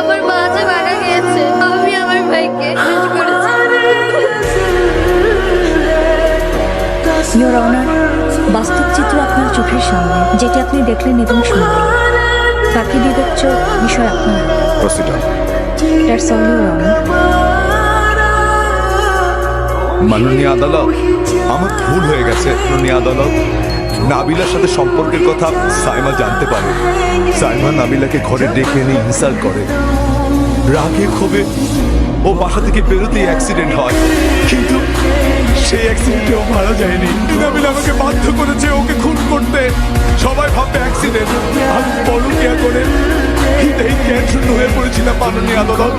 আমার মা যে মারা গিয়েছে আমি আমার ভাইকে বাস্তব চিত্র আপনার চোখের সামনে যেটি আপনি দেখলেন এবং শুনলেন। বাকি বিবেচ্য বিষয় আপনার দ্যাটস অল ইয়োর মাননীয় আদালত আমার ভুল হয়ে গেছে মাননীয় আদালত। নাবিলার সাথে সম্পর্কের কথা সাইমা জানতে পারে। সাইমা নাবিলাকে ঘরে ডেকে এনে ইনসাল্ট করে। রাগে ক্ষোভে ও বাসা থেকে বেরোতেই অ্যাক্সিডেন্ট হয়। কিন্তু সেই অ্যাক্সিডেন্টে ও মারা যায়নি। নাবিল আমাকে বাধ্য করেছে ওকে খুন করতে। সবাই ভাববে অ্যাক্সিডেন্ট আমি পরকিয়া করে এই জ্ঞান শূন্য হয়ে পড়েছিলাম মাননীয় আদালত।